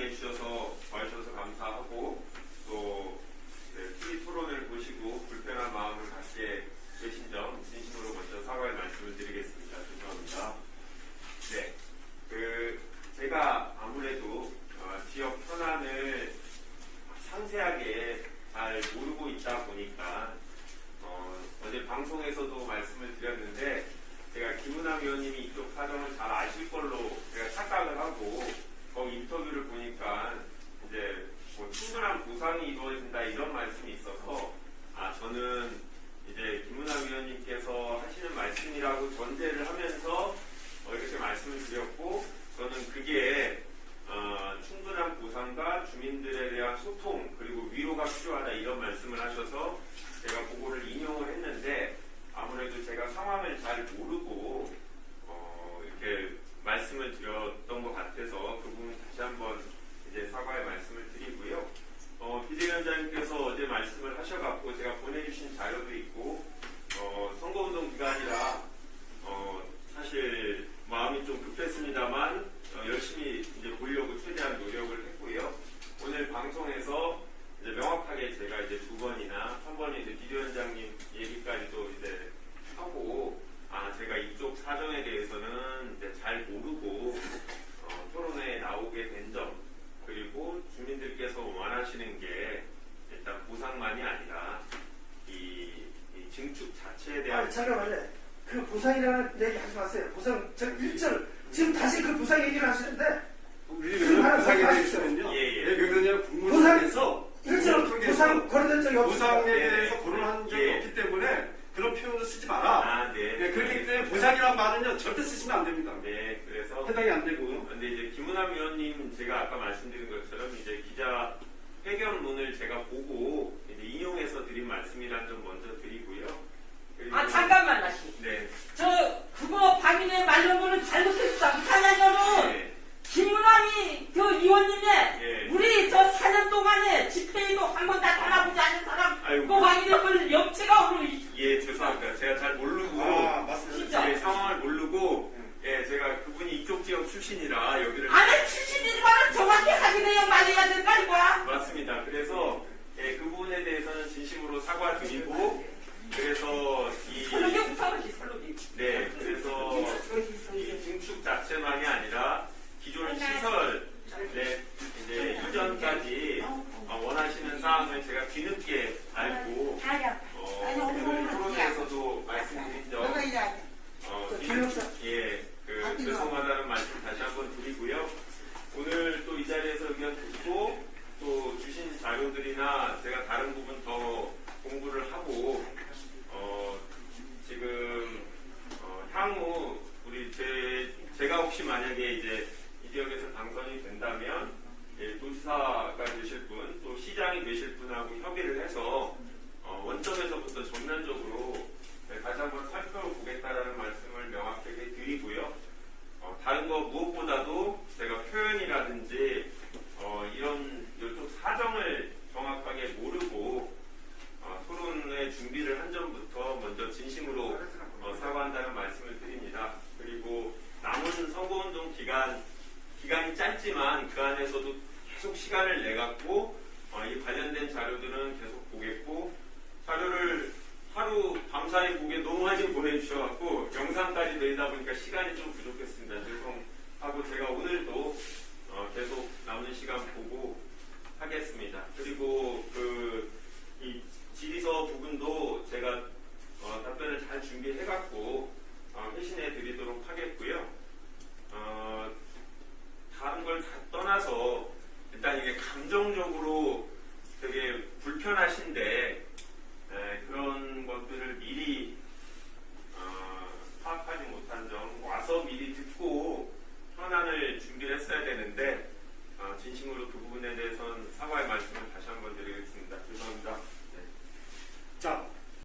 시간에 주셔서 와주셔서 감사하고 또 네, TV 토론을 보시고 불편한 마음을 갖게 되신 점 진심으로 먼저 사과의 말씀을 드리겠습니다. 죄송합니다. 네, 그 제가 아무래도 어, 지역 현안을 상세하게 잘 모르고 있다 보니까 어, 어제 방송에서도 말씀을 드렸는데 제가 김은하 위원님이 이쪽 사정을 잘 아실 걸로 제가 착각을 하고 보상이 이루어진다 이런 말씀이 있어서 아 저는 이제 김은남 의원님께서 하시는 말씀이라고 전제를 하면서 어, 이렇게 말씀을 드렸고 저는 그게 어, 충분한 보상과 주민들에 대한 소통 그리고 위로가 필요하다 이런 말씀을 하셔서 제가 그거를 인용을 했는데 아무래도 제가 상황을 잘 모르고 어, 이렇게 말씀을 드렸던 것 같아서 그 부분 다시 한번 이제 사과의 말씀을 드리고요. 어, 비대위원장님께서 어제 말씀을 하셔갖고 제가 보내주신 자료도 있고 어, 선거운동 기간이라 어, 사실 마음이 좀 급했습니다만 어, 열심히 이제 보려고 최대한 노력을 했고요. 오늘 방송에서 이제 명확하게 제가 이제 두 번이나 한 번은 이제 비대위원장님 얘기까지도 이제 하고 아 제가 이쪽 사정에 대해서는 이제 잘 모르고 어, 토론회에 나오게 된 점 그리고 주민들께서 원하시는 게 일단 보상만이 아니라 이, 이 증축 자체에 대한 아니 잠깐만요. 그 보상이라는 얘기 하지 마세요. 보상 저 1절 지금 다시 그 보상 얘기를 하시는데 우리는 하나 보상에 더 대해서는요. 예, 예. 예, 그거는요. 국무회의에서 1절 보상 거론된 적이 보상에 없어요. 대해서 거론한 적이 예. 없기 때문에 그런 표현을 쓰지 마라. 아, 네. 예, 그렇기 때문에 보상이란 말은요 절대 쓰시면 안 됩니다. 네, 그래서 해당이 안 되고. 근데 이제 김은남 의원님 제가 아까 말씀드린 것처럼 이제 기자 회견문을 제가 보고 이제 인용해서 드린 말씀이란 점 먼저 드리고요. 그리고 아 잠깐만 다시 네. 저 그거 박인의 말로는 잘못했어 이탈리아는 네. 김문환이 그 의원님의 예. 우리 저 4년 동안에 집회에도 한번다 달아보지 않은 사람 아이고. 그 박인의 염치가 오늘 예, 죄송합니다. 제가 잘 모르고 아, 맞습니다. 진짜. 예, 상황을 모르고 예, 제가 그분이 이쪽 지역 출신이라 여기를 안에 출신이지만은 정확히 확인해야 말해야 될 거 아니야 맞습니다. 그래서 예, 그 부분에 대해서는 진심으로 사과드리고 그래서 이 설록이 우상하지 설록이 네, 그래서 이 증축 자체만이 아니라 기존 시설, 네, 이제 이전까지 어, 원하시는 사항을 제가 뒤늦게 알고 어, 그 토론회에서도 말씀드린 점 어, 그 뒤늦- 조영사. 예, 그 죄송하다는 말씀 다시 한번 드리고요. 오늘 또 이 자리에서 의견 듣고 또 주신 자료들이나 제가 다른 부분 더 공부를 하고 어, 지금 어, 향후 우리 제 제가 혹시 만약에 이제 이 지역에서 당선이 된다면 예, 도지사가 되실 분, 또 시장이 되실 분하고 협의를 해서 어, 원점에서부터 전면적으로 네, 다시 한번 살펴보겠다라는 말씀을 명확하게 드리고요. 어, 다른 거 무엇보다도 제가 표현이라든지 어, 이런 이쪽 사정을 정확하게 모르고 어, 토론의 준비를 한 점부터 먼저 진심으로 어, 사과한다는 말씀을 드립니다. 그리고 남은 선거운동 기간 기간이 짧지만 그 안에서도 계속 시간을 내 갖고 어, 이 관련된 자료들은 계속 보겠고 자료를 하루 밤사이 보기에 너무 많이 보내주셔갖고 영상까지 내다 보니까 시간이 좀 부족했습니다. 죄송하고 제가 오늘도 어, 계속 남은 시간 보고 하겠습니다. 그리고 그 이 지리서 부분도 제가 어, 답변을 잘 준비해갖고 어, 회신해 드리도록 하겠고요. 어, 다른 걸 다 떠나서 일단 이게 감정적으로 되게 불편하신데